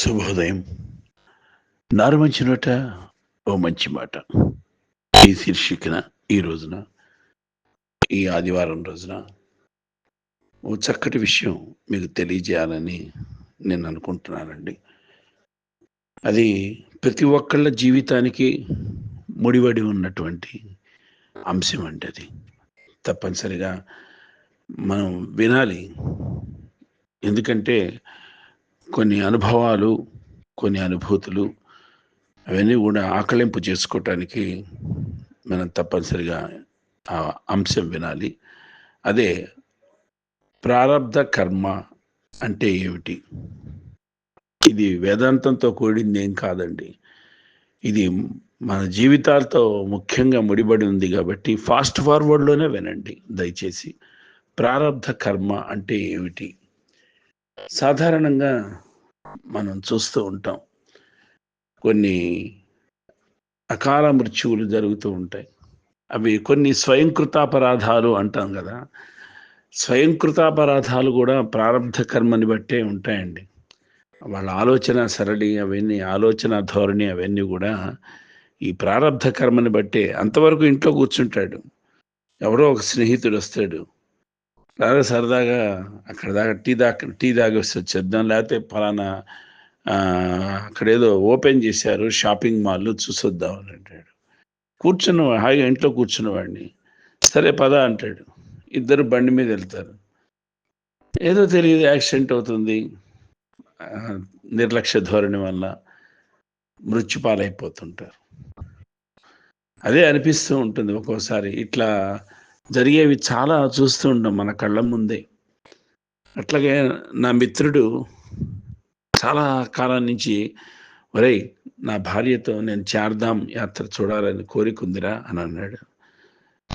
శుభోదయం. నారు మంచి నోట ఓ మంచి మాట. ఈ శీర్షికన ఈ రోజున ఈ ఆదివారం రోజున ఓ చక్కటి విషయం మీకు తెలియజేయాలని నేను అనుకుంటున్నానండి. అది ప్రతి ఒక్కళ్ళ జీవితానికి ముడివడి ఉన్నటువంటి అంశం అండి అది. తప్పనిసరిగా మనం వినాలి. ఎందుకంటే కొన్ని అనుభవాలు కొన్ని అనుభూతులు అవన్నీ కూడా ఆకలింపు చేసుకోవటానికి మనం తప్పనిసరిగా ఆ అంశం వినాలి. అదే ప్రారంధ కర్మ అంటే ఏమిటి? ఇది వేదాంతంతో కూడింది ఏం కాదండి. ఇది మన జీవితాలతో ముఖ్యంగా ముడిపడి ఉంది కాబట్టి ఫాస్ట్ ఫార్వర్డ్లోనే వినండి. దయచేసి ప్రారంధ కర్మ అంటే ఏమిటి? సాధారణంగా మనం చూస్తూ ఉంటాం. కొన్ని అకాల మృత్యువులు జరుగుతూ ఉంటాయి. అవి కొన్ని స్వయంకృతాపరాధాలు అంటాం కదా. స్వయంకృతాపరాధాలు కూడా ప్రారంభ కర్మని బట్టే ఉంటాయండి. వాళ్ళ ఆలోచన సరళి అవన్నీ ఆలోచన ధోరణి అవన్నీ కూడా ఈ ప్రారంభ కర్మని బట్టే అంతవరకు ఇంట్లో కూర్చుంటాడు. ఎవరో ఒక స్నేహితుడు వస్తాడు. రాగా సరదాగా అక్కడ దాకా టీ దాకా టీ తాగేసి వచ్చేద్దాం. లేకపోతే ఫలానా అక్కడ ఏదో ఓపెన్ చేశారు షాపింగ్ మాల్ చూసొద్దాం అని అంటాడు. కూర్చున్న హాయిగా ఇంట్లో కూర్చున్నవాడిని సరే పద అంటాడు. ఇద్దరు బండి మీద వెళ్తారు. ఏదో తెలియదు యాక్సిడెంట్ అవుతుంది. నిర్లక్ష్య ధోరణి వల్ల మృత్యుపాలైపోతుంటారు. అదే అనిపిస్తూ ఉంటుంది ఒక్కోసారి. ఇట్లా జరిగేవి చాలా చూస్తూ ఉంటాం మన కళ్ళ ముందే. అట్లాగే నా మిత్రుడు చాలా కాలం నుంచి ఒరే నా భార్యతో నేను చార్ధామ్ యాత్ర చూడాలని కోరిక ఉందిరా అని అన్నాడు.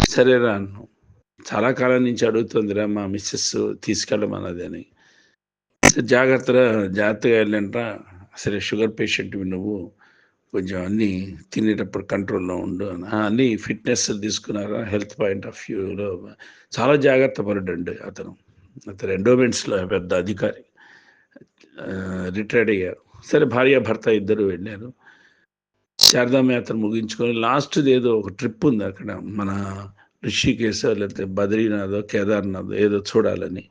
సరేరా అన్ను. చాలా కాలం నుంచి అడుగుతుందిరా మా మిస్సెస్ తీసుకెళ్ళమన్నది అని. జాగ్రత్తగా జాగ్రత్తగా వెళ్ళంట్రా అసలు షుగర్ పేషెంట్వి నువ్వు. కొంచెం అన్నీ తినేటప్పుడు కంట్రోల్లో ఉండు అన్నీ. ఫిట్నెస్ తీసుకున్నారా? హెల్త్ పాయింట్ ఆఫ్ వ్యూలో చాలా జాగ్రత్త పడ్డండి అతను. అతను ఎండోమెంట్స్లో పెద్ద అధికారి. రిటైర్డ్ అయ్యారు. సరే భార్య భర్త ఇద్దరు వెళ్ళారు. శారదామ యాత్ర ముగించుకొని లాస్ట్ది ఏదో ఒక ట్రిప్ ఉంది అక్కడ. మన ఋషికేశో లేకపోతే బద్రీనాథో కేదార్నాథ్ ఏదో చూడాలని.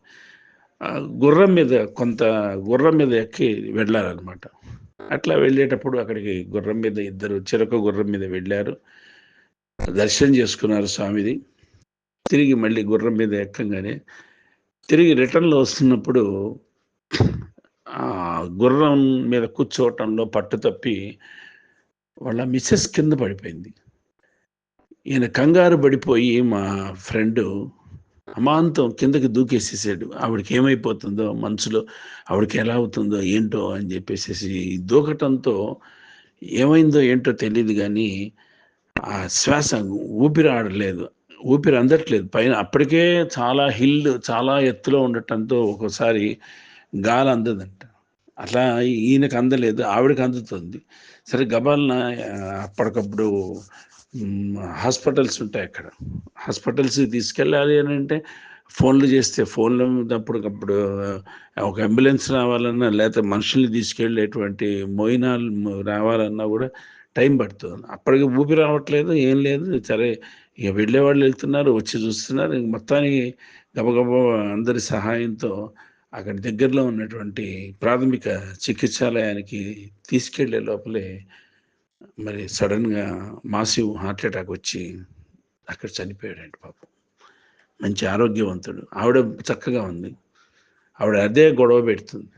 గుర్రం మీద కొంత గుర్రం మీద ఎక్కి వెళ్ళాలన్నమాట అట్లా వెళ్ళేటప్పుడు అక్కడికి గుర్రం మీద ఇద్దరు చిరక గుర్రం మీద వెళ్ళారు. దర్శనం చేసుకున్నారు స్వామిది. తిరిగి మళ్ళీ గుర్రం మీద ఎక్కగానే తిరిగి రిటర్న్లో వస్తున్నప్పుడు గుర్రం మీద కూర్చోవటంలో పట్టు తప్పి వాళ్ళ మిస్సెస్ కింద పడిపోయింది. ఈయన కంగారు పడిపోయి మా ఫ్రెండు అమాంతం కిందకి దూకేసేసాడు. ఆవిడకి ఏమైపోతుందో మనసులో ఆవిడకి ఎలా అవుతుందో ఏంటో అని చెప్పేసి దూకటంతో ఏమైందో ఏంటో తెలియదు కానీ ఆ శ్వాస ఊపిరి ఆడలేదు ఊపిరి అందట్లేదు పైన అప్పటికే చాలా హిల్ చాలా ఎత్తులో ఉండటంతో ఒక్కోసారి గాలి అందదంట. అట్లా ఈయనకు అందలేదు ఆవిడకి అందుతుంది. సరే గబాలన అప్పటికప్పుడు హాస్పిటల్స్ ఉంటాయి అక్కడ. హాస్పిటల్స్ తీసుకెళ్ళాలి అని అంటే ఫోన్లు చేస్తే ఫోన్లు అప్పటికప్పుడు ఒక అంబులెన్స్ రావాలన్నా లేకపోతే మనుషుల్ని తీసుకెళ్ళేటువంటి మోయినాలు రావాలన్నా కూడా టైం పడుతుంది. అప్పటికి ఊపి రావట్లేదు ఏం లేదు. సరే ఇక వెళ్ళేవాళ్ళు వెళ్తున్నారు వచ్చి చూస్తున్నారు. మొత్తానికి గబగబా అందరి సహాయంతో అక్కడ దగ్గరలో ఉన్నటువంటి ప్రాథమిక చికిత్సాలయానికి తీసుకెళ్ళే లోపలే మరి సడన్గా మాసివ్ హార్ట్ అటాక్ వచ్చి అక్కడ చనిపోయాడండి పాపం. మంచి ఆరోగ్యవంతుడు. ఆవిడ చక్కగా ఉంది. ఆవిడ అదే గొడవ పెడుతుంది.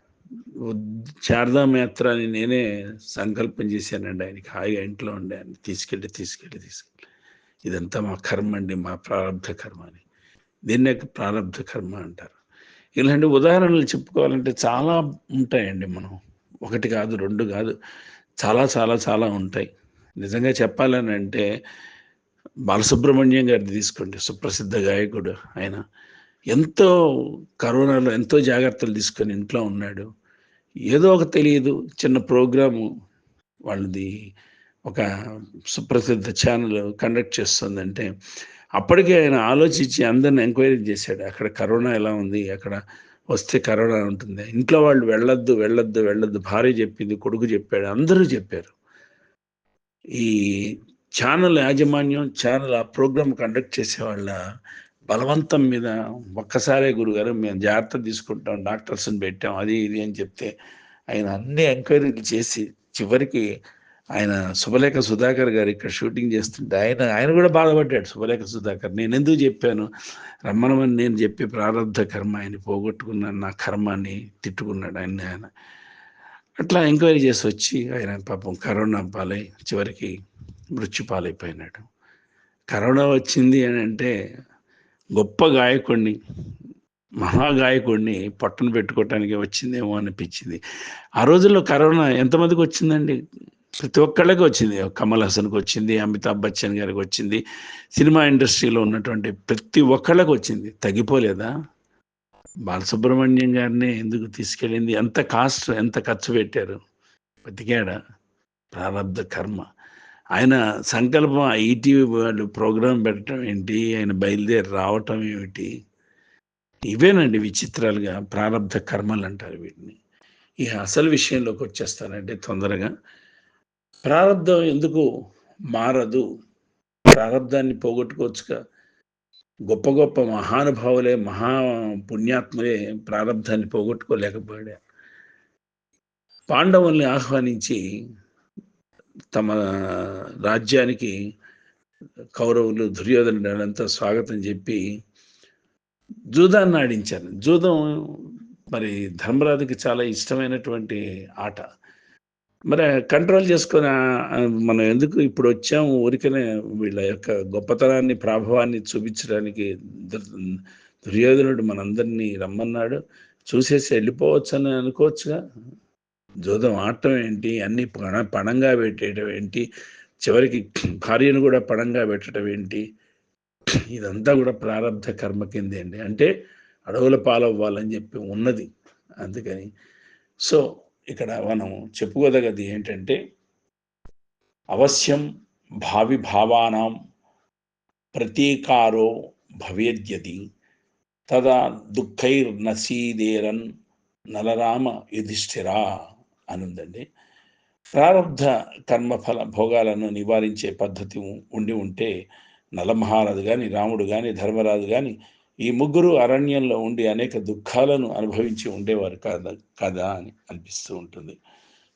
శారదామయాత్ర అని నేనే సంకల్పం చేశానండి ఆయనకి. హాయిగా ఇంట్లో ఉండే ఆయన తీసుకెళ్ళి తీసుకెళ్ళి తీసుకెళ్ళి. ఇదంతా మా కర్మ అండి మా ప్రారంభ కర్మ అని. దీన్నే ప్రారంభ కర్మ అంటారు. ఇలాంటి ఉదాహరణలు చెప్పుకోవాలంటే చాలా ఉంటాయండి మనం. ఒకటి కాదు రెండు కాదు. చాలా చాలా చాలా ఉంటాయి. నిజంగా చెప్పాలని అంటే బాలసుబ్రహ్మణ్యం గారిని తీసుకోండి. సుప్రసిద్ధ గాయకుడు ఆయన. ఎంతో కరోనాలో ఎంతో జాగ్రత్తలు తీసుకొని ఇంట్లో ఉన్నాడు. ఏదో ఒక తెలియదు. చిన్న ప్రోగ్రాము వాళ్ళది ఒక సుప్రసిద్ధ ఛానల్ కండక్ట్ చేస్తుందంటే అప్పటికే ఆయన ఆలోచించి అందరిని ఎంక్వైరీ చేశాడు. అక్కడ కరోనా ఎలా ఉంది? అక్కడ వస్తే కరోనా ఉంటుంది. ఇంట్లో వాళ్ళు వెళ్ళొద్దు వెళ్ళొద్దు వెళ్ళొద్దు భార్య చెప్పింది కొడుకు చెప్పాడు అందరూ చెప్పారు. ఈ ఛానల్ యాజమాన్యం ఛానల్ ఆ ప్రోగ్రామ్ కండక్ట్ చేసే వాళ్ళ బలవంతం మీద ఒక్కసారే గురుగారు మేము జాగ్రత్త తీసుకుంటాం డాక్టర్స్ని పెట్టాం అది ఇది అని చెప్తే ఆయన అన్ని ఎంక్వైరీలు చేసి చివరికి ఆయన శుభలేఖ సుధాకర్ గారు ఇక్కడ షూటింగ్ చేస్తుంటే ఆయన ఆయన కూడా బాధపడ్డాడు. శుభలేఖ సుధాకర్ నేను ఎందుకు చెప్పాను? రమ్మనమని నేను చెప్పి ప్రారంభ కర్మ ఆయన పోగొట్టుకున్నాను నా కర్మాన్ని తిట్టుకున్నాడు ఆయన ఆయన. అట్లా ఎంక్వైరీ చేసి వచ్చి ఆయన పాపం కరోనా పాలై చివరికి మృత్యు పాలైపోయినాడు. కరోనా వచ్చింది అని అంటే గొప్ప గాయకుడిని మహాగాయకుడిని పట్టును పెట్టుకోవటానికి వచ్చిందేమో అనిపించింది. ఆ రోజుల్లో కరోనా ఎంతమందికి వచ్చిందండి? ప్రతి ఒక్కళ్ళకి వచ్చింది. కమల్ హాసన్కి వచ్చింది అమితాబ్ బచ్చన్ గారికి వచ్చింది. సినిమా ఇండస్ట్రీలో ఉన్నటువంటి ప్రతి ఒక్కళ్ళకి వచ్చింది. తగ్గిపోలేదా? బాలసుబ్రహ్మణ్యం గారిని ఎందుకు తీసుకెళ్ళింది? ఎంత కాస్ట్ ఎంత ఖర్చు పెట్టారు? బతికాడా? ప్రారంభ కర్మ. ఆయన సంకల్పం ఈటీవీ వాళ్ళు ప్రోగ్రాం పెట్టడం ఏంటి? ఆయన బయలుదేరి రావటం ఏమిటి? ఇవేనండి విచిత్రాలుగా ప్రారంభ కర్మలు అంటారు వీటిని. ఈ అసలు విషయంలోకి వచ్చేస్తానంటే తొందరగా. ప్రారంధం ఎందుకు మారదు? ప్రారంధాన్ని పోగొట్టుకోవచ్చుగా గొప్ప గొప్ప మహానుభావులే మహా పుణ్యాత్ములే ప్రారంధాన్ని పోగొట్టుకోలేకపోయాడు. పాండవుల్ని ఆహ్వానించి తమ రాజ్యానికి కౌరవులు దుర్యోధనుడంతా స్వాగతం చెప్పి జూదాన్ని ఆడించారు. జూదం మరి ధర్మరాజుకి చాలా ఇష్టమైనటువంటి ఆట. మరి కంట్రోల్ చేసుకుని మనం ఎందుకు ఇప్పుడు వచ్చాము? ఊరికనే వీళ్ళ యొక్క గొప్పతనాన్ని ప్రాభవాన్ని చూపించడానికి దుర్యోధనుడు మనందరినీ రమ్మన్నాడు. చూసేసి వెళ్ళిపోవచ్చు అని అనుకోవచ్చుగా. జూదం ఆడటం ఏంటి? అన్ని పణ పణంగా పెట్టేయడం ఏంటి? చివరికి భార్యను కూడా పణంగా పెట్టడం ఏంటి? ఇదంతా కూడా ప్రారంభ కర్మ కిందే అండి. అంటే అడవుల పాలవ్వాలని చెప్పి ఉన్నది. అందుకని. సో ఇక్కడ మనం చెప్పుకోదగది ఏంటంటే అవశ్యం భావి భావానాం ప్రతీకారో భవేద్యది. తదా దుఃఖైర్నసీదేరన్ నలరామ యుధిష్ఠిరా అనుందండి. ప్రారంధ కర్మఫల భోగాలను నివారించే పద్ధతి ఉండి ఉంటే నలమహారాజు కానీ రాముడు కానీ ధర్మరాజు కానీ ఈ ముగ్గురు అరణ్యంలో ఉండి అనేక దుఃఖాలను అనుభవించి ఉండేవారు కాదా కదా అని అనిపిస్తూ ఉంటుంది.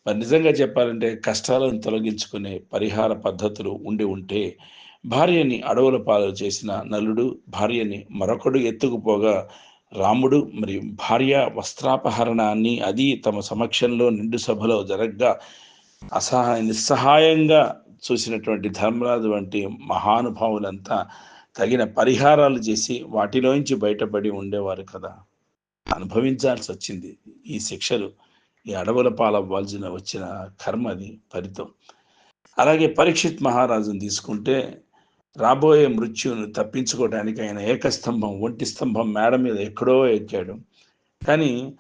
మరి నిజంగా చెప్పాలంటే కష్టాలను తొలగించుకునే పరిహార పద్ధతులు ఉండి ఉంటే భార్యని అడవుల పాలు చేసిన నలుడు భార్యని మరొకడు ఎత్తుకుపోగా రాముడు మరియు భార్య వస్త్రాపహరణాన్ని అది తమ సమక్షంలో నిండు సభలో జరగ్గా అసహాయ నిస్సహాయంగా చూసినటువంటి ధర్మరాజు వంటి మహానుభావులంతా తగిన పరిహారాలు చేసి వాటిలోంచి బయటపడి ఉండేవారు కదా. అనుభవించాల్సి వచ్చింది. ఈ శిక్షలు ఈ అడవుల పాలవ్వాల్సిన వచ్చిన కర్మ అది ఫలితం. అలాగే పరీక్షిత్ మహారాజును తీసుకుంటే రాబోయే మృత్యువును తప్పించుకోవడానికి ఆయన ఏకస్తంభం ఒంటి స్తంభం మేడ మీద ఎక్కడో ఎక్కాడు. కానీ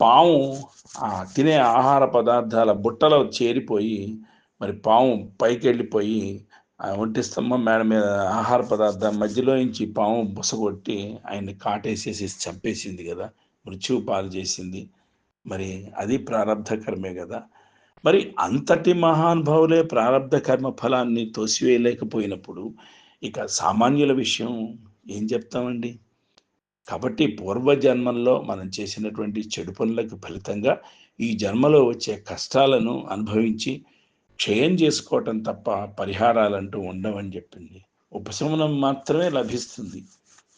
పాము ఆ తినే ఆహార పదార్థాల బుట్టలో చేరిపోయి మరి పాము పైకి వెళ్ళిపోయి ఒంటి స్తంభం మేడ మీద ఆహార పదార్థం మధ్యలో నుంచి పాము బుసగొట్టి ఆయన్ని కాటేసేసి చంపేసింది కదా. మృత్యువు పాలు చేసింది. మరి అది ప్రారంధ కర్మే కదా. మరి అంతటి మహానుభావులే ప్రారంధ కర్మ ఫలాన్ని తోసివేయలేకపోయినప్పుడు ఇక సామాన్యుల విషయం ఏం చెప్తామండి? కాబట్టి పూర్వజన్మల్లో మనం చేసినటువంటి చెడు పనులకు ఫలితంగా ఈ జన్మలో వచ్చే కష్టాలను అనుభవించి క్షయం చేసుకోవటం తప్ప పరిహారాలంటూ ఉండవని చెప్పింది. ఉపశమనం మాత్రమే లభిస్తుంది.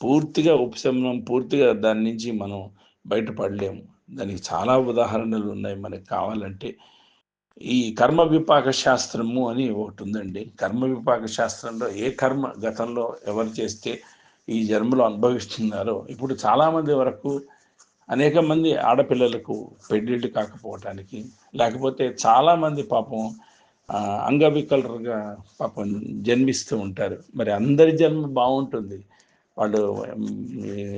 పూర్తిగా ఉపశమనం పూర్తిగా దాని నుంచి మనం బయటపడలేము. దానికి చాలా ఉదాహరణలు ఉన్నాయి మనకి కావాలంటే. ఈ కర్మ విపాక శాస్త్రము అని ఒకటి ఉందండి. కర్మ విపాక శాస్త్రంలో ఏ కర్మ గతంలో ఎవరు చేస్తే ఈ జన్మలో అనుభవిస్తున్నారో. ఇప్పుడు చాలామంది వరకు అనేక మంది ఆడపిల్లలకు పెళ్ళిళ్ళు కాకపోవటానికి లేకపోతే చాలామంది పాపం అంగవికలరుగా పాపం జన్మిస్తూ ఉంటారు. మరి అందరి జన్మ బాగుంటుంది. వాళ్ళు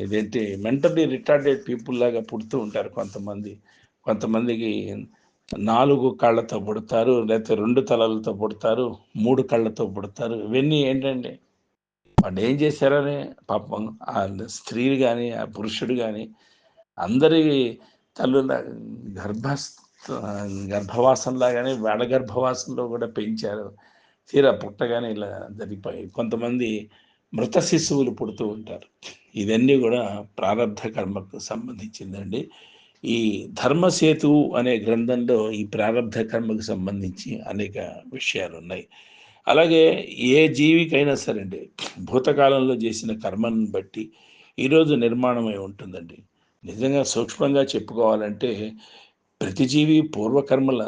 ఇదేంటి మెంటలీ రిటార్డెడ్ పీపుల్ లాగా పుడుతూ ఉంటారు కొంతమంది. కొంతమందికి నాలుగు కళ్ళతో పుడతారు లేకపోతే రెండు తలలతో పుడతారు మూడు కళ్ళతో పుడతారు. ఇవన్నీ ఏంటండి? వాళ్ళు ఏం చేశారని పాపం ఆ స్త్రీలు కానీ ఆ పురుషుడు కానీ అందరి తల్లుల గర్భ గర్భవాసంలాగానే వాళ్ళ గర్భవాసంలో కూడా పెంచారు. తీరా పుట్టగానే ఇలా జరిగిపోయి కొంతమంది మృత శిశువులు పుడుతూ ఉంటారు. ఇవన్నీ కూడా ప్రారంభ కర్మకు సంబంధించిందండి. ఈ ధర్మసేతు అనే గ్రంథంలో ఈ ప్రారంభ కర్మకు సంబంధించి అనేక విషయాలు ఉన్నాయి అలాగే ఏ జీవికైనా సరే అండి భూతకాలంలో చేసిన కర్మను బట్టి ఈరోజు నిర్మాణమై ఉంటుందండి. నిజంగా సూక్ష్మంగా చెప్పుకోవాలంటే ప్రతి జీవి పూర్వకర్మల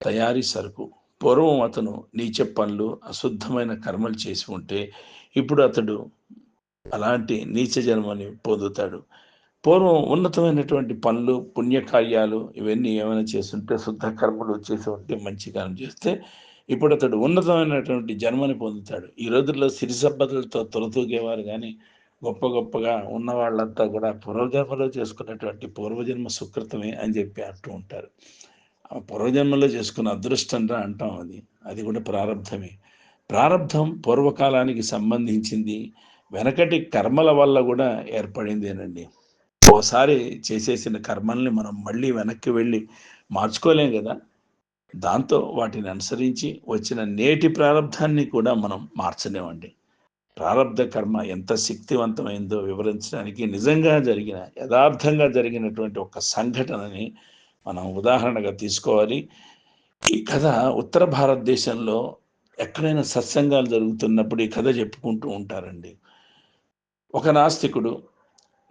తయారీ సరుకు. పూర్వం అతను నీచ పనులు అశుద్ధమైన కర్మలు చేసి ఉంటే ఇప్పుడు అతడు అలాంటి నీచ జన్మని పొందుతాడు. పూర్వం ఉన్నతమైనటువంటి పనులు పుణ్యకార్యాలు ఇవన్నీ ఏమైనా చేస్తుంటే శుద్ధ కర్మలు చేసి ఉంటే మంచి కాలం చేస్తే ఇప్పుడు అతడు ఉన్నతమైనటువంటి జన్మని పొందుతాడు. ఈ రోజుల్లో సిరి సంపదలతో తొలతూగేవారు కానీ గొప్ప గొప్పగా ఉన్న వాళ్ళంతా కూడా పూర్వజన్మలో చేసుకున్నటువంటి పూర్వజన్మ సుకృతమే అని చెప్పి అంటూ ఉంటారు. ఆ పూర్వజన్మలో చేసుకున్న అదృష్టం రా అంటాం అది. అది కూడా ప్రారంధమే ప్రారంధం పూర్వకాలానికి సంబంధించింది. వెనకటి కర్మల వల్ల కూడా ఏర్పడిందేనండి. ఓసారి చేసేసిన కర్మల్ని మనం మళ్ళీ వెనక్కి వెళ్ళి మార్చుకోలేం కదా. దాంతో వాటిని అనుసరించి వచ్చిన నేటి ప్రారంధాన్ని కూడా మనం మార్చలేమండి. ప్రారంధ కర్మ ఎంత శక్తివంతమైందో వివరించడానికి నిజంగా జరిగిన యథార్థంగా జరిగినటువంటి ఒక సంఘటనని మనం ఉదాహరణగా తీసుకోవాలి. ఈ కథ ఉత్తర భారతదేశంలో ఎక్కడైనా సత్సంగాలు జరుగుతున్నప్పుడు ఈ కథ చెప్పుకుంటూ ఉంటారండి. ఒక నాస్తికుడు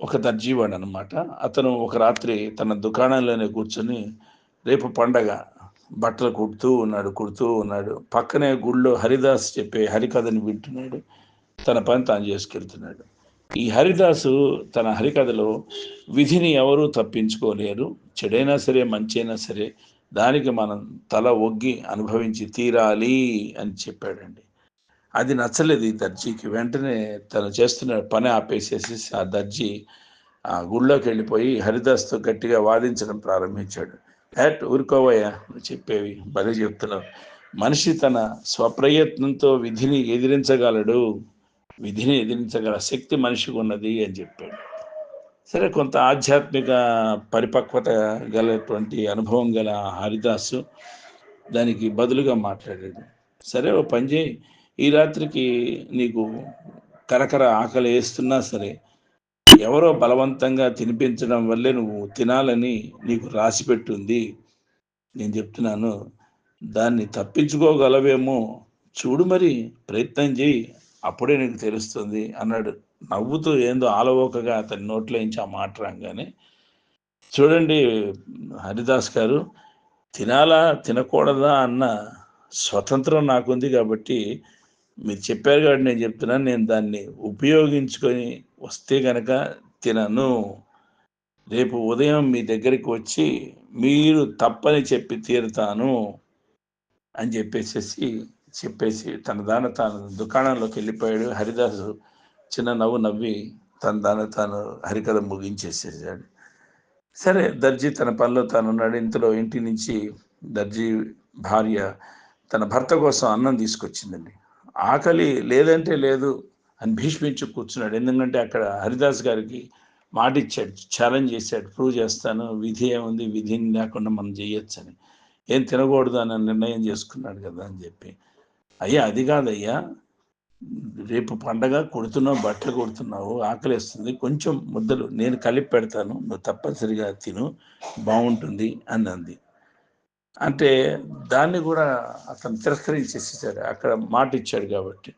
ఒక దర్జీవాడు అనమాట అతను ఒక రాత్రి తన దుకాణంలోనే కూర్చొని రేపు పండగ బట్టలు కుడుతూ ఉన్నాడు కుడుతూ ఉన్నాడు. పక్కనే గుళ్ళో హరిదాస్ చెప్పే హరికథని వింటున్నాడు. తన పని తాను చేసుకెళ్తున్నాడు. ఈ హరిదాసు తన హరికథలో విధిని ఎవరూ తప్పించుకోలేరు చెడైనా సరే మంచైనా సరే దానికి మనం తల ఒగ్గి అనుభవించి తీరాలి అని చెప్పాడండి. అది నచ్చలేదు ఈ దర్జీకి. వెంటనే తను చేస్తున్న పని ఆపేసేసి ఆ దర్జీ ఆ గుళ్ళోకి వెళ్ళిపోయి హరిదాస్తో గట్టిగా వాదించడం ప్రారంభించాడు. హ్యాట్ ఊరుకోవయ్యా నువ్వు చెప్పేవి భలే చెప్తున్నావు. మనిషి తన స్వప్రయత్నంతో విధిని ఎదిరించగలడు. విధిని ఎదిరించగల శక్తి మనిషికి ఉన్నది అని చెప్పాడు. సరే కొంత ఆధ్యాత్మిక పరిపక్వత గలటువంటి అనుభవం గల హరిదాసు దానికి బదులుగా మాట్లాడాడు. సరే ఓ పని చేయి. ఈ రాత్రికి నీకు కరకర ఆకలి వేస్తున్నా సరే ఎవరో బలవంతంగా తినిపించడం వల్లే నువ్వు తినాలని నీకు రాసి పెట్టుంది. నేను చెప్తున్నాను దాన్ని తప్పించుకోగలవేమో చూడు మరి ప్రయత్నం చేయి. అప్పుడే నీకు తెలుస్తుంది అన్నాడు. నవ్వుతూ ఏందో ఆలవోకగా అతని నోట్లోంచి ఆ మాట రాగానే చూడండి హరిదాస్ గారు తినాలా తినకూడదా అన్న స్వతంత్రం నాకుంది కాబట్టి మీరు చెప్పారు కాబట్టి నేను చెప్తున్నాను. నేను దాన్ని ఉపయోగించుకొని వస్తే కనుక తినను. రేపు ఉదయం మీ దగ్గరికి వచ్చి మీరు తప్పని చెప్పి తీరుతాను అని చెప్పేసేసి చెప్పేసి తన దాన తాను దుకాణంలోకి వెళ్ళిపోయాడు. హరిదాసు చిన్న నవ్వు నవ్వి తన దాన తాను హరికథ ముగించేసేసాడు. సరే దర్జీ తన పనిలో తాను ఉన్నాడు ఇంతలో ఇంటి నుంచి దర్జీ భార్య తన భర్త కోసం అన్నం తీసుకొచ్చిందండి. ఆకలి లేదంటే లేదు అని భీష్మించి కూర్చున్నాడు. ఎందుకంటే అక్కడ హరిదాస్ గారికి మాట ఇచ్చాడు ఛాలెంజ్ చేశాడు. ప్రూవ్ చేస్తాను విధి ఏముంది విధిని లేకుండా మనం చేయొచ్చని. ఏం తినకూడదు అని నిర్ణయం చేసుకున్నాడు కదా అని చెప్పి. అయ్యా అది కాదయ్యా. రేపు పండగ కుడుతున్నావు బట్టలు కుడుతున్నావు ఆకలిస్తుంది కొంచెం ముద్దలు నేను కలిపి పెడతాను నువ్వు తప్పనిసరిగా తిను బాగుంటుంది అని అంది అంటే దాన్ని కూడా అతను తిరస్కరించేసేసాడు అక్కడ మాట ఇచ్చాడు కాబట్టి.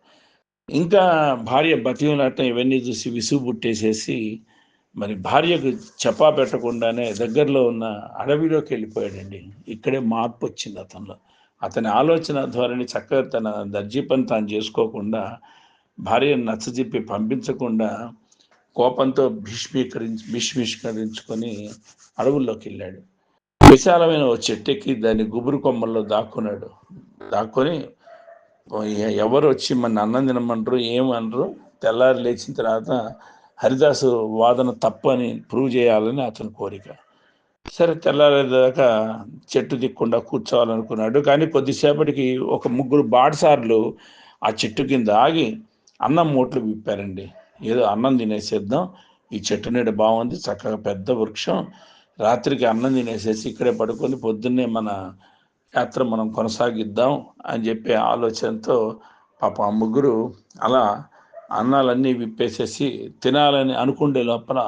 ఇంకా భార్య బతిమలాటం ఇవన్నీ చూసి విసుగు పుట్టేసేసి మరి భార్యకు చపా పెట్టకుండానే దగ్గరలో ఉన్న అడవిలోకి వెళ్ళిపోయాడండి. ఇక్కడే మార్పు వచ్చింది అతనిలో. అతని ఆలోచన ధోరణి చక్కగా తన దర్జీ పని తాను చేసుకోకుండా భార్యను నచ్చజెప్పి పంపించకుండా కోపంతో భీష్మీకరించి భీష్మీకరించుకొని అడవుల్లోకి వెళ్ళాడు. విశాలమైన ఓ చెట్టెక్కి దాని గుబురు కొమ్మల్లో దాక్కున్నాడు. దాక్కొని ఎవరు వచ్చి మన అన్నం తినమంటారు ఏమనరు తెల్లారి లేచిన తర్వాత హరిదాసు వాదన తప్పని ప్రూవ్ చేయాలని అతని కోరిక. సరే తెల్లారేదాకా చెట్టు దిక్కుండా కూర్చోవాలనుకున్నాడు. కానీ కొద్దిసేపటికి ఒక ముగ్గురు బాటసార్లు ఆ చెట్టు కింద ఆగి అన్నం మూట్లు విప్పారండి. ఏదో అన్నం తినేసేద్దాం. ఈ చెట్టు నీడ బాగుంది చక్కగా పెద్ద వృక్షం. రాత్రికి అన్నం తినేసేసి ఇక్కడే పడుకొని పొద్దున్నే మన యాత్ర మనం కొనసాగిద్దాం అని చెప్పే ఆలోచనతో పాప ఆ ముగ్గురు అలా అన్నాలన్నీ విప్పేసేసి తినాలని అనుకుండే లోపల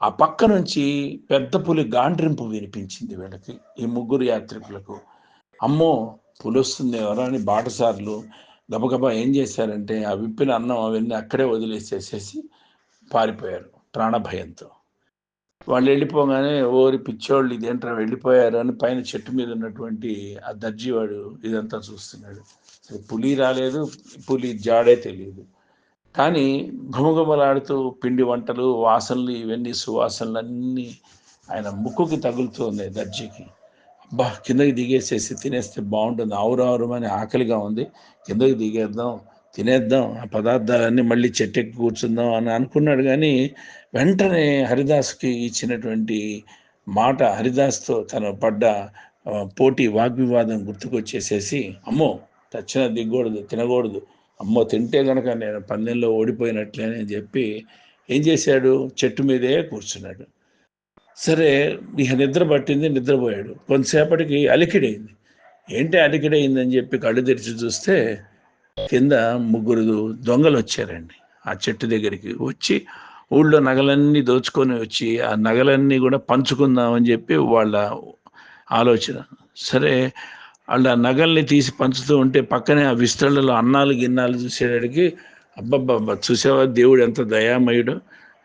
ఆ పక్క నుంచి పెద్ద పులి గాండ్రింపు వినిపించింది వీళ్ళకి ఈ ముగ్గురు యాత్రికులకు. అమ్మో పులి వస్తుంది ఎవరో అని బాటసార్లు గబగబా ఏం చేశారంటే ఆ విప్పిన అన్నం అవన్నీ అక్కడే వదిలేసేసేసి పారిపోయారు ప్రాణభయంతో వాళ్ళు వెళ్ళిపోగానే ఓరి పిచ్చోళ్ళు ఇదేంట్రా వెళ్ళిపోయారు అని పైన చెట్టు మీద ఉన్నటువంటి ఆ దర్జీవాడు ఇదంతా చూస్తున్నాడు. సరే పులి రాలేదు పులి జాడే తెలియదు. కానీ ఘుమఘుమలాడుతూ పిండి వంటలు వాసనలు ఇవన్నీ సువాసనలు అన్నీ ఆయన ముక్కుకి తగులుతుంది దర్జీకి. అబ్బా కిందకి దిగేసేసి తినేస్తే బాగుంటుంది. ఆవురావురమని ఆకలిగా ఉంది. కిందకి దిగేద్దాం తినేద్దాం ఆ పదార్థాలన్నీ మళ్ళీ చెట్టెక్కి కూర్చుందాం అని అనుకున్నాడు కానీ వెంటనే హరిదాస్కి ఇచ్చినటువంటి మాట హరిదాస్తో తను పడ్డ పోటీ వాగ్వివాదం గుర్తుకొచ్చేసేసి అమ్మో తచ్చిన దిగకూడదు తినకూడదు అమ్మో తింటే గనక నేను పందెంలో ఓడిపోయినట్లే అని చెప్పి ఏం చేశాడు? చెట్టు మీదే కూర్చున్నాడు. సరే ఇక నిద్ర పట్టింది నిద్రపోయాడు. కొంతసేపటికి అలికిడైంది. ఏంటి అలికిడైందని చెప్పి కళ్ళు తెరిచి చూస్తే కింద ముగ్గురు దొంగలు వచ్చారండి ఆ చెట్టు దగ్గరికి వచ్చి ఊళ్ళో నగలన్నీ దోచుకొని వచ్చి ఆ నగలన్నీ కూడా పంచుకుందామని చెప్పి వాళ్ళ ఆలోచన. సరే వాళ్ళ నగల్ని తీసి పంచుతూ ఉంటే పక్కనే ఆ విస్తళ్ళలో అన్నాలు గిన్నాలు చూసేటడికి అబ్బబ్బబ్బా చూసావా దేవుడు ఎంత దయామయుడు?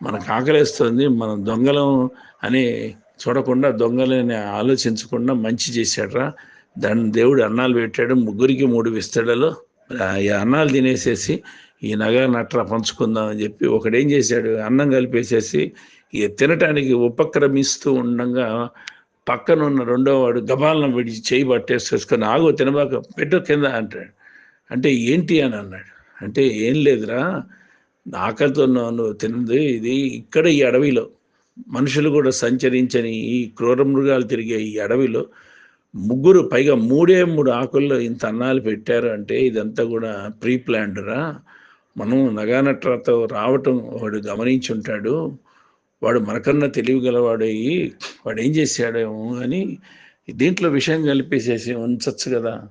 మనకు ఆకలేస్తుంది మనం దొంగలం అని చూడకుండా దొంగలని ఆలోచించకుండా మంచి చేశాడరా. దాన్ని దేవుడు అన్నాలు పెట్టాడు ముగ్గురికి మూడు విస్తళ్ళలో ఈ అన్నాలు తినేసేసి ఈ నగ నట్ర పంచుకుందాం అని చెప్పి ఒకడేం చేశాడు? అన్నం కలిపేసేసి ఈ తినటానికి ఉపక్రమిస్తూ ఉండగా పక్కన ఉన్న రెండో వాడు గబాలను విడిచి చేయి పట్టేసేసుకొని ఆగో తినబాక పెట్టు కింద అంటాడు. అంటే ఏంటి అని అన్నాడు. అంటే ఏం లేదురా ఆకలితో నువ్వు తిన్నది ఇది ఇక్కడ ఈ అడవిలో. మనుషులు కూడా సంచరించని ఈ క్రూర మృగాలు తిరిగే ఈ అడవిలో ముగ్గురు పైగా మూడే మూడు ఆకుల్లో ఇంత అన్నాలు పెట్టారు అంటే ఇదంతా కూడా ప్రీ ప్లాన్డ్రా మనం నగానట్రతో రావటం వాడు గమనించి ఉంటాడు వాడు మనకన్నా తెలివిగలవాడయ్యి వాడు ఏం చేశాడేమో అని దీంట్లో విషయం కలిపేసేసి ఉంచచ్చు కదా.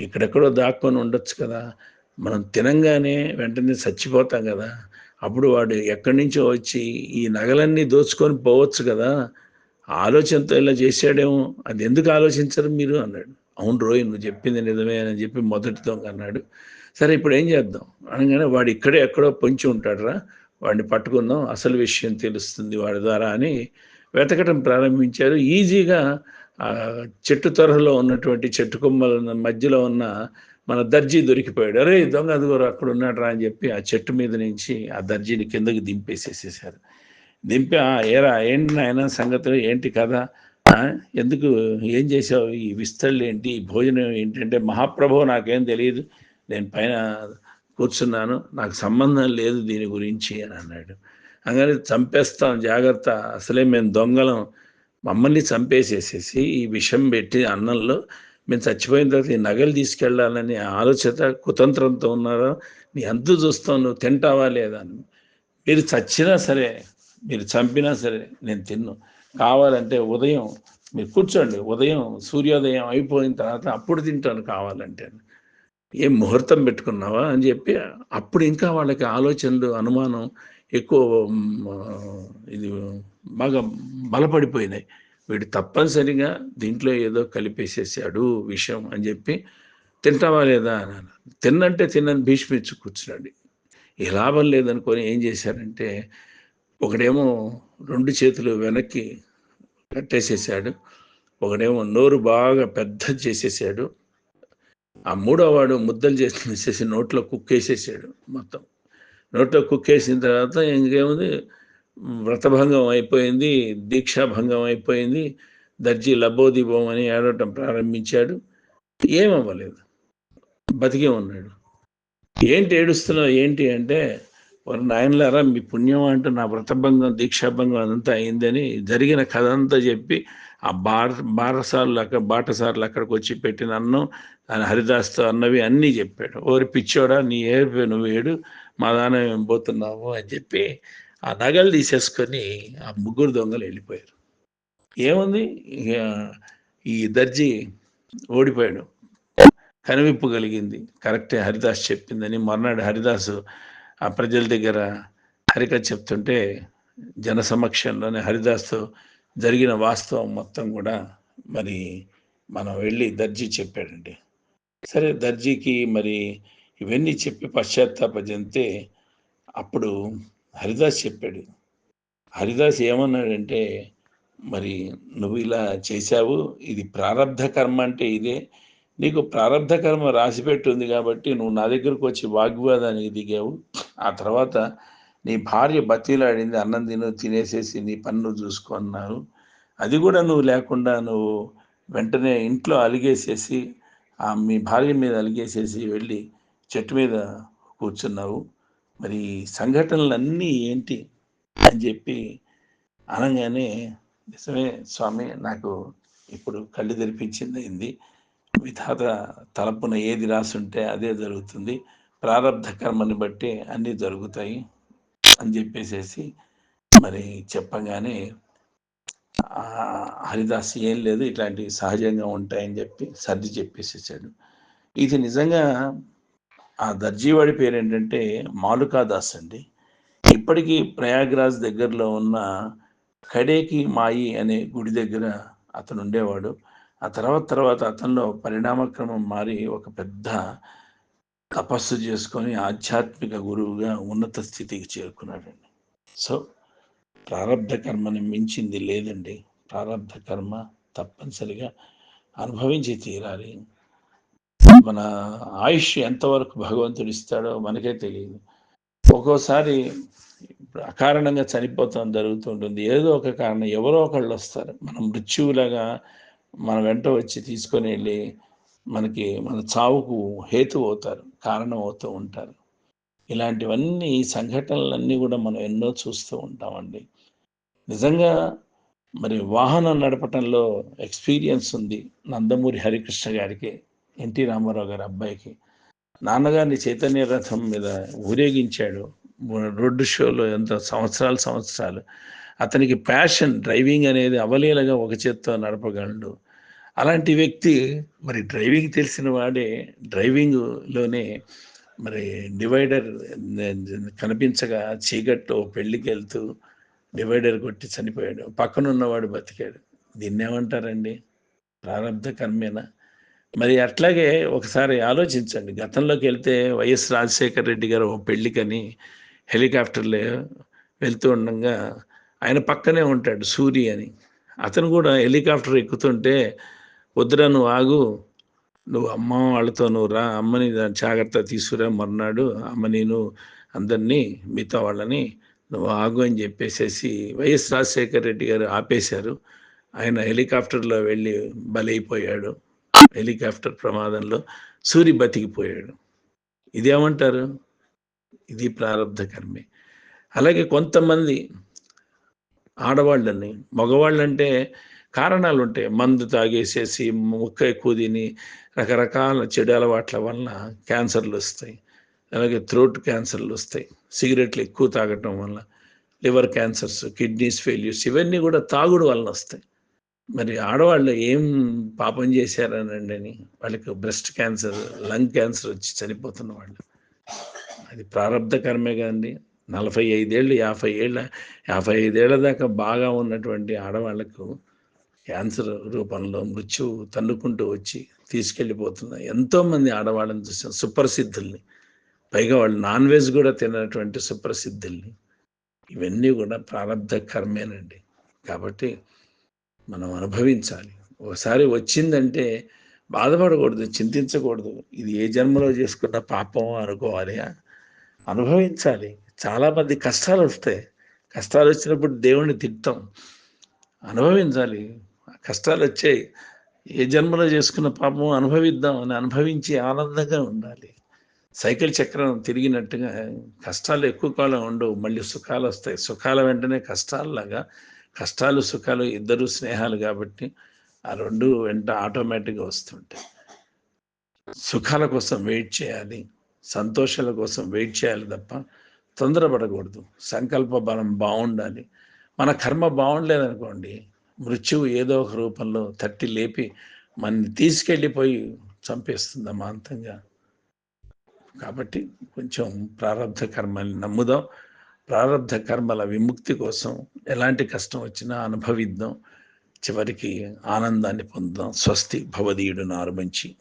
ఇక్కడెక్కడో దాక్కొని ఉండొచ్చు కదా. మనం తినంగానే వెంటనే చచ్చిపోతాం కదా. అప్పుడు వాడు ఎక్కడి నుంచో వచ్చి ఈ నగలన్నీ దోచుకొని పోవచ్చు కదా. ఆలోచనతో ఇలా చేశాడేమో. అది ఎందుకు ఆలోచించరు మీరు? అన్నాడు. అవును రోయ్ నువ్వు చెప్పింది నిజమే అని చెప్పి మొదటితో అన్నాడు. సరే ఇప్పుడు ఏం చేద్దాం? అనగానే వాడు ఇక్కడే ఎక్కడో పొంచి ఉంటాడురా. వాడిని పట్టుకుందాం అసలు విషయం తెలుస్తుంది వాడి ద్వారా అని వెతకటం ప్రారంభించారు. ఈజీగా చెట్టు తొరలో ఉన్నటువంటి చెట్టు కొమ్మల మధ్యలో ఉన్న మన దర్జీ దొరికిపోయాడు. అరే దొంగ అదిగోరు అక్కడ ఉన్నాడు రా అని చెప్పి ఆ చెట్టు మీద నుంచి ఆ దర్జీని కిందకి దింపేసేసేసారు. దింపి "ఆ, ఏరా ఏంటి నాయన సంగతులు ఏంటి కదా ఎందుకు ఏం చేసావు? ఈ విస్తళ్ళు ఏంటి? ఈ భోజనం ఏంటంటే మహాప్రభు నాకేం తెలియదు నేను పైన కూర్చున్నాను. నాకు సంబంధం లేదు దీని గురించి అని అన్నాడు. అందుకని చంపేస్తాం జాగ్రత్త. అసలే మేము దొంగలం. మమ్మల్ని చంపేసేసేసి ఈ విషం పెట్టి అన్నంలో మేము చచ్చిపోయిన తర్వాత ఈ నగలు తీసుకెళ్ళాలని ఆలోచన కుతంత్రంతో ఉన్నారో? నీ అంతు చూస్తావు నువ్వు తింటావా లేదా అని. మీరు చచ్చినా సరే మీరు చంపినా సరే నేను తిన్ను. కావాలంటే ఉదయం మీరు కూర్చోండి. ఉదయం సూర్యోదయం అయిపోయిన తర్వాత అప్పుడు తింటాను కావాలంటే ఏం ముహూర్తం పెట్టుకున్నావా అని చెప్పి అప్పుడు ఇంకా వాళ్ళకి ఆలోచనలు అనుమానం ఎక్కువ ఇది బాగా బలపడిపోయినాయి. వీడు తప్పనిసరిగా దీంట్లో ఏదో కలిపేసేసాడు విషయం అని చెప్పి తింటావా లేదా? అన్నాను. తిన్నంటే తిన్నని భీష్మించి కూర్చున్నాడు. ఈ లాభం లేదనుకొని ఏం చేశారంటే ఒకడేమో రెండు చేతులు వెనక్కి కట్టేసేసాడు. ఒకడేమో నోరు బాగా పెద్ద చేసేసాడు. ఆ మూడో వాడు ముద్దలు చేసేసి నోట్లో కుక్కేసేసాడు మొత్తం. నోట్లో కుక్కేసిన తర్వాత ఇంకేముంది? వ్రతభంగం అయిపోయింది దీక్షాభంగం అయిపోయింది. దర్జీ లబోదిబోం అని ఏడవటం ప్రారంభించాడు. ఏమవ్వలేదు. బతికే ఉన్నాడు. ఏంటి ఏడుస్తున్నావు? ఏంటి అంటే వారు నాయనలారా మీ పుణ్యం అంటూ నా వ్రతభంగం దీక్షాభంగం అదంతా అయిందని జరిగిన కథ అంతా చెప్పి ఆ బార బారసార్లు అక్కడ బాటసార్లు అక్కడికి వచ్చి పెట్టిన అన్నం ఆయన హరిదాస్తో అన్నవి అన్నీ చెప్పాడు. ఓరి పిచ్చోడా నీ ఏడు నువ్వు ఏడు మా దానం ఏం పోతున్నావు అని చెప్పి ఆ నగలు తీసేసుకొని ఆ ముగ్గురు దొంగలు వెళ్ళిపోయారు. ఏముంది? ఇక ఈ దర్జీ ఓడిపోయాడు. కనువిప్పు కలిగింది. కరెక్టే హరిదాస్ చెప్పిందని మర్నాడు హరిదాసు ఆ ప్రజల దగ్గర హరికథ చెప్తుంటే జన సమక్షంలోనే హరిదాస్తో జరిగిన వాస్తవం మొత్తం కూడా మరి మనం వెళ్ళి దర్జీ చెప్పాడండి. సరే దర్జీకి మరి ఇవన్నీ చెప్పి పశ్చాత్తాప చెందితే అప్పుడు హరిదాస్ చెప్పాడు. హరిదాస్ ఏమన్నాడంటే మరి నువ్వు ఇలా చేశావు ఇది ప్రారంధ కర్మ అంటే ఇదే. నీకు ప్రారంధ కర్మ రాసిపెట్టి ఉంది కాబట్టి నువ్వు నా దగ్గరకు వచ్చి వాగ్వాదానికి దిగావు. ఆ తర్వాత నీ భార్య బతీలాడింది అన్నం తిను తినేసేసి నీ పన్ను చూసుకో అన్నారు. అది కూడా నువ్వు లేకుండా నువ్వు వెంటనే ఇంట్లో అలిగేసేసి ఆ మీ భార్య మీద అలిగేసేసి వెళ్ళి చెట్టు మీద కూర్చున్నావు. మరి సంఘటనలన్నీ ఏంటి అని చెప్పి అనగానే నిజమే స్వామి నాకు ఇప్పుడు కళ్ళు తెరిపించింది అయింది విధాత తలపున ఏది రాసుంటే అదే జరుగుతుంది. ప్రారంధ కర్మని బట్టి అన్నీ జరుగుతాయి. అని చెప్పేసేసి మరి చెప్పగానే హరిదాస్ ఏం లేదు ఇట్లాంటివి సహజంగా ఉంటాయని చెప్పి సర్ది చెప్పేసేసాడు. ఇది నిజంగా ఆ దర్జీవాడి పేరు ఏంటంటే మాలుకాదాస్ అండి. ఇప్పటికీ ప్రయాగ్రాజ్ దగ్గరలో ఉన్న కడేకి మాయి అనే గుడి దగ్గర అతను ఉండేవాడు ఆ తర్వాత తర్వాత అతనిలో పరిణామక్రమం మారి ఒక పెద్ద తపస్సు చేసుకొని ఆధ్యాత్మిక గురువుగా ఉన్నత స్థితికి చేరుకున్నాడండి. సో ప్రారంధ కర్మని మించింది లేదండి. ప్రారంధ కర్మ తప్పనిసరిగా అనుభవించి తీరాలి. మన ఆయుష్ ఎంతవరకు భగవంతుడు ఇస్తాడో మనకే తెలియదు. ఒక్కోసారి ఇప్పుడు అకారణంగా చనిపోతాం జరుగుతుంటుంది ఏదో ఒక కారణం ఎవరో ఒకళ్ళు వస్తారు. మనం మృత్యువులాగా మన వెంట వచ్చి తీసుకొని వెళ్ళి మనకి మన చావుకు హేతు అవుతారు కారణం అవుతూ ఉంటారు. ఇలాంటివన్నీ సంఘటనలన్నీ కూడా మనం ఎన్నో చూస్తూ ఉంటామండి. నిజంగా మరి వాహనం నడపటంలో ఎక్స్పీరియన్స్ ఉంది నందమూరి హరికృష్ణ గారికి ఎన్టీ రామారావు గారి అబ్బాయికి. నాన్నగారిని చైతన్య రథం మీద ఊరేగించాడు. రోడ్డు షోలో ఎంత సంవత్సరాలు సంవత్సరాలు. అతనికి ప్యాషన్ డ్రైవింగ్ అనేది అవలీలగా ఒక చేత్తో నడపగలడు. అలాంటి వ్యక్తి మరి డ్రైవింగ్ తెలిసిన వాడే డ్రైవింగ్లోనే మరి డివైడర్ కనిపించగా చీకట్లో పెళ్ళికి వెళ్తూ డివైడర్ కొట్టి చనిపోయాడు. పక్కనున్నవాడు బతికాడు. దీన్ని ఏమంటారండి ప్రారంభ కర్మేనా? మరి అట్లాగే ఒకసారి ఆలోచించండి. గతంలోకి వెళ్తే వైఎస్ రాజశేఖర రెడ్డి గారు ఓ పెళ్ళికని హెలికాప్టర్లో వెళ్తూ ఉండగా ఆయన పక్కనే ఉంటాడు సూరి అని. అతను కూడా హెలికాప్టర్ ఎక్కుతుంటే వద్దురా నువ్వు ఆగు. నువ్వు అమ్మ వాళ్ళతో నువ్వు రా. అమ్మని జాగ్రత్త తీసుకురా మర్నాడు. అమ్మ నేను అందరినీ మిగతా వాళ్ళని నువ్వు ఆగు అని చెప్పేసేసి వైఎస్ రాజశేఖర్ రెడ్డి గారు ఆపేశారు. ఆయన హెలికాప్టర్లో వెళ్ళి బలైపోయాడు. హెలికాప్టర్ ప్రమాదంలో సూరి బతికిపోయాడు. ఇదేమంటారు? ఇది ప్రారంభ కర్మే అలాగే కొంతమంది ఆడవాళ్ళని మగవాళ్ళంటే కారణాలు ఉంటాయి మందు తాగేసేసి ముక్క ఎక్కువ తిని రకరకాల చెడు అలవాట్ల వలన క్యాన్సర్లు వస్తాయి అలాగే థ్రోట్ క్యాన్సర్లు వస్తాయి సిగరెట్లు ఎక్కువ తాగటం వల్ల లివర్ క్యాన్సర్స్ కిడ్నీస్ ఫెయిల్యూర్స్ ఇవన్నీ కూడా తాగుడు వలన వస్తాయి మరి ఆడవాళ్ళు ఏం పాపం చేశారనండి అని వాళ్ళకి బ్రెస్ట్ క్యాన్సర్ లంగ్ క్యాన్సర్ వచ్చి చనిపోతున్న వాళ్ళు. అది ప్రారంధ కర్మే కదండి. నలభై ఐదేళ్ళు యాభై ఏళ్ళ యాభై ఐదేళ్ళ దాకా బాగా ఉన్నటువంటి ఆడవాళ్ళకు క్యాన్సర్ రూపంలో మృత్యువు తన్నుకుంటూ వచ్చి తీసుకెళ్ళిపోతున్నాయి ఎంతోమంది ఆడవాళ్ళని చూసాం సుప్రసిద్ధుల్ని. పైగా వాళ్ళు నాన్ వెజ్ కూడా తినటువంటి సుప్రసిద్ధుల్ని. ఇవన్నీ కూడా ప్రారంధ కర్మేనండి కాబట్టి మనం అనుభవించాలి. ఒకసారి వచ్చిందంటే బాధపడకూడదు చింతించకూడదు. ఇది ఏ జన్మలో చేసుకున్న పాపం అనుకోవాలి అనుభవించాలి. చాలామంది కష్టాలు వస్తాయి. కష్టాలు వచ్చినప్పుడు దేవుణ్ణి తిట్టం అనుభవించాలి. కష్టాలు వచ్చాయి ఏ జన్మలో చేసుకున్న పాపం అనుభవిద్దాం అని అనుభవించి ఆనందంగా ఉండాలి. సైకిల్ చక్రం తిరిగినట్టుగా కష్టాలు ఎక్కువ కాలం ఉండవు. మళ్ళీ సుఖాలు వస్తాయి. సుఖాల వెంటనే కష్టాలలాగా కష్టాలు సుఖాలు ఇద్దరు స్నేహాలు కాబట్టి ఆ రెండు వెంట ఆటోమేటిక్గా వస్తుంటాయి. సుఖాల కోసం వెయిట్ చేయాలి. సంతోషాల కోసం వెయిట్ చేయాలి తప్ప తొందరపడకూడదు. సంకల్ప బలం బాగుండాలి. మన కర్మ బాగుండలేదనుకోండి మృత్యువు ఏదో ఒక రూపంలో తట్టి లేపి మనని తీసుకెళ్ళిపోయి చంపేస్తుంది అమాంతంగా కాబట్టి కొంచెం ప్రారంధ కర్మల్ని నమ్ముదాం. ప్రారంధ కర్మల విముక్తి కోసం ఎలాంటి కష్టం వచ్చినా అనుభవిద్దాం. చివరికి ఆనందాన్ని పొందుదాం. స్వస్తి భవదీయుడు నారు మంచి.